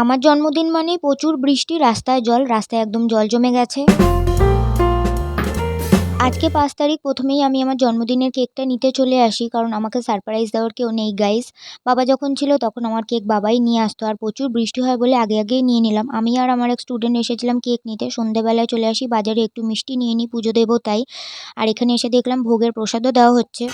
আমার জন্মদিন মানেই প্রচুর বৃষ্টি, রাস্তায় জল, রাস্তায় একদম জল জমে গেছে। আজকে পাঁচ তারিখ, প্রথমেই আমি আমার জন্মদিনের কেকটা নিতে চলে আসি, কারণ আমাকে সারপ্রাইজ দেওয়ার কেউ নেই গাইস বাবা যখন ছিল তখন আমার কেক বাবাই নিয়ে আসতো, আর প্রচুর বৃষ্টি হয় বলে আগে আগেই নিয়ে নিলাম। আমি আর আমার এক স্টুডেন্ট এসেছিলাম কেক নিতে, সন্ধেবেলায় চলে আসি, বাজারে একটু মিষ্টি নিয়ে নিই, পুজো দেবো তাই। আর এখানে এসে দেখলাম ভোগের প্রসাদও দেওয়া হচ্ছে।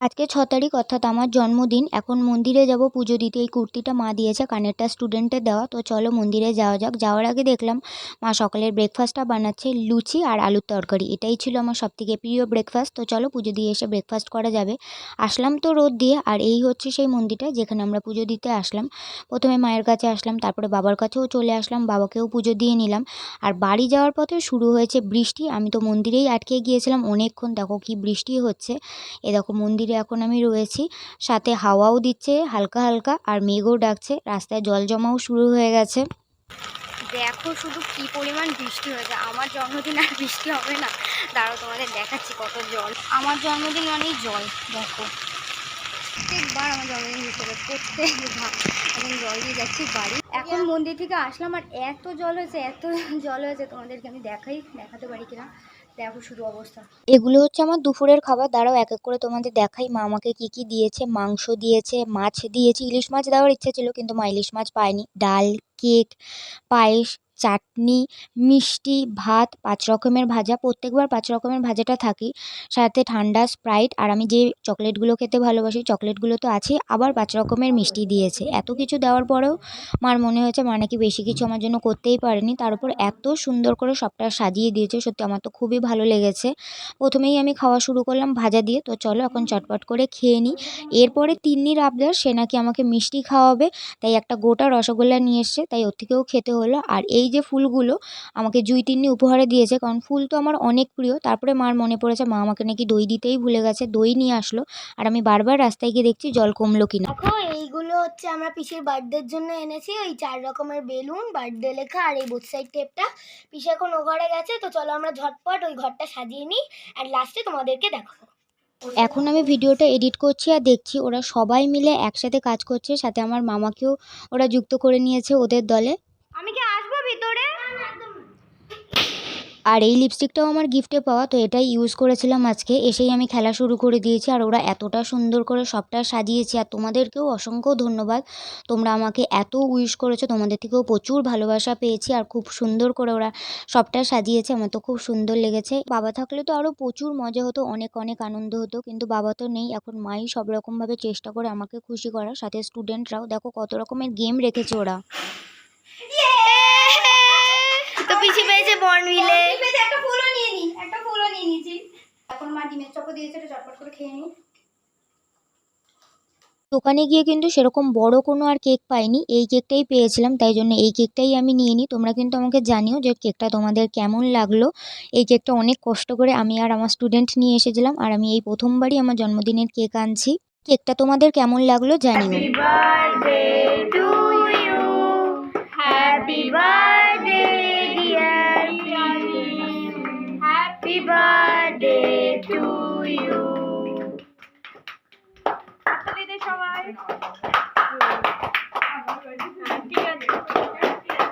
আজকে ছ তারিখ, অর্থাৎ আমার জন্মদিন, এখন মন্দিরে যাব পুজো দিতে। এই কুর্তিটা মা দিয়েছে, কানেরটা স্টুডেন্টের দেওয়া। তো চলো মন্দিরে যাওয়া যাক। যাওয়ার আগে দেখলাম মা সকালের ব্রেকফাস্টটা বানাচ্ছে লুচি আর আলুর তরকারি। এটাই ছিল আমার সবথেকে প্রিয় ব্রেকফাস্ট তো চলো পুজো দিয়ে এসে ব্রেকফাস্ট করা যাবে। আসলাম তো রোদ দিয়ে, আর এই হচ্ছে সেই মন্দিরটা যেখানে আমরা পুজো দিতে আসলাম। প্রথমে মায়ের কাছে আসলাম, তারপরে বাবার কাছেও চলে আসলাম, বাবাকেও পুজো দিয়ে নিলাম। আর বাড়ি যাওয়ার পথে শুরু হয়েছে বৃষ্টি। আমি তো মন্দিরেই আটকে গিয়েছিলাম। অনেকক্ষণ দেখো কি বৃষ্টি হচ্ছে। এ দেখো মন্দিরে এখন আমি রয়েছি। সাথে হাওয়াও দিচ্ছে, হালকা হালকা, আর মেঘও ডাকছে। রাস্তায় জল জমাও শুরু হয়ে গেছে। দেখো শুধু কি পরিমাণ বৃষ্টি হয়েছে। আমার জন্মদিন আর বৃষ্টি হবে না। দাঁড়াও, তোমাদের দেখাচ্ছি কত জল। আমার জন্মদিন অনেক জল, দেখো। প্রত্যেকবার আমার জন্মদিন হিসেবে প্রত্যেকবার। এখন জল দিয়ে যাচ্ছি বাড়ি। এখন মন্দির থেকে আসলাম আর এত জল হয়েছে, এত জল হয়েছে। তোমাদেরকে আমি দেখাই, দেখাতে পারি কিনা? এগুলো হচ্ছে আমার দুপুরের খাবার। দাঁড়াও, এক এক করে তোমাদের দেখাই। মা আমাকে কী কী দিয়েছে, মাংস দিয়েছে, মাছ দিয়েছে। ইলিশ মাছ দেওয়ার ইচ্ছা ছিল, কিন্তু মা ইলিশ মাছ পায়নি। ডাল, কেক, পায়েস চাটনি, মিষ্টি, ভাত, পাঁচ রকমের ভাজা, প্রত্যেকবার পাঁচ রকমের ভাজাটা থাকেই সাথে ঠান্ডা স্প্রাইট আর আমি যে চকলেটগুলো খেতে ভালোবাসি, চকলেটগুলো তো আছেই, আবার পাঁচ রকমের মিষ্টি দিয়েছে। এত কিছু দেওয়ার পরেও আমার মনে হয়েছে, মা, নাকি বেশি কিছু আমার জন্য করতেই পারেনি? তার উপর এত সুন্দর করে সবটা সাজিয়ে দিয়েছে, সত্যি আমার তো খুবই ভালো লেগেছে। প্রথমেই আমি খাওয়া শুরু করলাম ভাজা দিয়ে, তো চলো এখন চটপট করে খেয়ে নিই এরপরে তিন্নির আবদার, সে নাকি আমাকে মিষ্টি খাওয়াবে, তাই একটা গোটা রসগোল্লা নিয়ে এসছে, তাই ওর থেকেও খেতে হলো। আর এই যে ফুলগুলো আমাকে জুই তিন্নি উপহারে দিয়েছে কারণ ফুল তো আমার অনেক প্রিয়। তারপরে মার মনে পড়েছে মা আমাকে নাকি দই দিতেই ভুলে গেছে দই নিয়ে আসলো। আর আমি বারবার রাস্তায় গিয়ে দেখছি জল কমলো কিনা। দেখো এইগুলো হচ্ছে আমরা পিসির বার্থডের জন্য এনেছি ওই চার রকমের বেলুন বার্থডে লেখা আর এই বোথ সাইড টেপটা পিসি এখন ও ঘরে গেছে তো চলো আমরা ঝটপট ওই ঘরটা সাজিয়ে নিই আর লাস্টে তোমাদেরকে দেখাবো। এখন আমি ভিডিওটা এডিট করছি আর দেখছি ওরা সবাই মিলে একসাথে কাজ করছে সাথে আমার মামাকেও ওরা যুক্ত করে নিয়েছে ওদের দলে আমি কি আসব ভিতরে আর এই লিপস্টিকটাও আমার গিফটে পাওয়া, তো এটাই ইউজ করেছিলাম আজকে। এসেই আমি খেলা শুরু করে দিয়েছি আর ওরা এতটা সুন্দর করে সবটা সাজিয়েছে। আর তোমাদেরকেও অসংখ্য ধন্যবাদ। তোমরা আমাকে এত উইশ করেছ, তোমাদের থেকেও প্রচুর ভালোবাসা পেয়েছি আর খুব সুন্দর করে ওরা সবটা সাজিয়েছে। আমার তো খুব সুন্দর লেগেছে। বাবা থাকলে তো আরও প্রচুর মজা হতো, অনেক অনেক আনন্দ হতো, কিন্তু বাবা তো নেই। এখন মাই সব রকমভাবে চেষ্টা করে আমাকে খুশি করার। সাথে স্টুডেন্টরাও দেখো কত রকমের গেম রেখেছে ওরা। পিসি পেয়েছে বর্নভিলে একটা ফুলও নিয়ে নি একটা ফুলও নিয়ে নিয়েছি এখন মা ডিমের চপও দিয়েছে এটা চটপট করে খেয়ে নিই। দোকানে গিয়ে কিন্তু সেরকম বড় কোনো আর কেক পাইনি। এই কেকটাই পেয়েছিলাম তাই জন্য এই কেকটাই আমি নিয়ে নিই তোমরা কিন্তু আমাকে জানিও যে কেকটা তোমাদের কেমন লাগল। এই কেকটা অনেক কষ্ট করে আমি আর আমার স্টুডেন্ট নিয়ে এসেছিলাম আর আমি এই প্রথমবারই আমার জন্মদিনের কেক আনছি। কেকটা তোমাদের কেমন লাগল জানিও।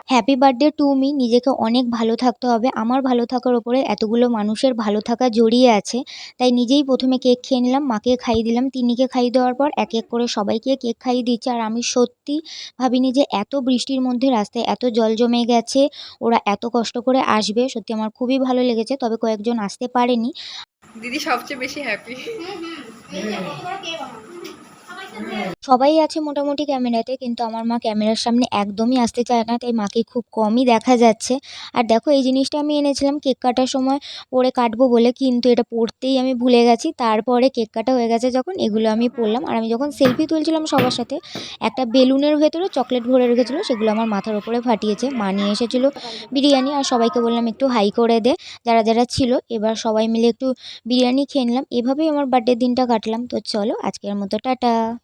হ্যাপি বার্থডে টু মি নিজেকে অনেক ভালো থাকতে হবে। আমার ভালো থাকার ওপরে এতগুলো মানুষের ভালো থাকা জড়িয়ে আছে। তাই নিজেই প্রথমে কেক খেয়ে নিলাম মাকে খাইয়ে দিলাম। তিনিকে খাইয়ে দেওয়ার পর এক এক করে সবাইকে কেক খাইয়ে দিচ্ছে। আর আমি সত্যি ভাবিনি যে এত বৃষ্টির মধ্যে রাস্তায় এত জল জমে গেছে ওরা এত কষ্ট করে আসবে। সত্যি আমার খুবই ভালো লেগেছে তবে কয়েকজন আসতে পারেনি। দিদি সবচেয়ে বেশি হ্যাপি সবাই আছে মোটামুটি ক্যামেরাতে, কিন্তু আমার মা ক্যামেরার সামনে একদমই আসতে চায় না, তাই মাকে খুব কমই দেখা যাচ্ছে। আর দেখো, এই জিনিসটা আমি এনেছিলাম, কেক কাটার সময় পরে কাটবো বলে, কিন্তু এটা পড়তেই আমি ভুলে গেছি। তারপরে কেক কাটা হয়ে গেছে যখন, এগুলো আমি পরলাম। আর আমি যখন সেলফি তুলছিলাম সবার সাথে, একটা বেলুনের ভেতরে চকলেট ভরে রেখেছিলো, সেগুলো আমার মাথার ওপরে ফাটিয়েছে। মা নিয়ে এসেছিল বিরিয়ানি, আর সবাইকে বললাম, একটু হাই করে দে। যারা যারা ছিল, এবার সবাই মিলে একটু বিরিয়ানি খেয়ে নিলাম। এভাবেই আমার বার্থডের দিনটা কাটলাম। তো চলো, আজকের মতো, টাটা।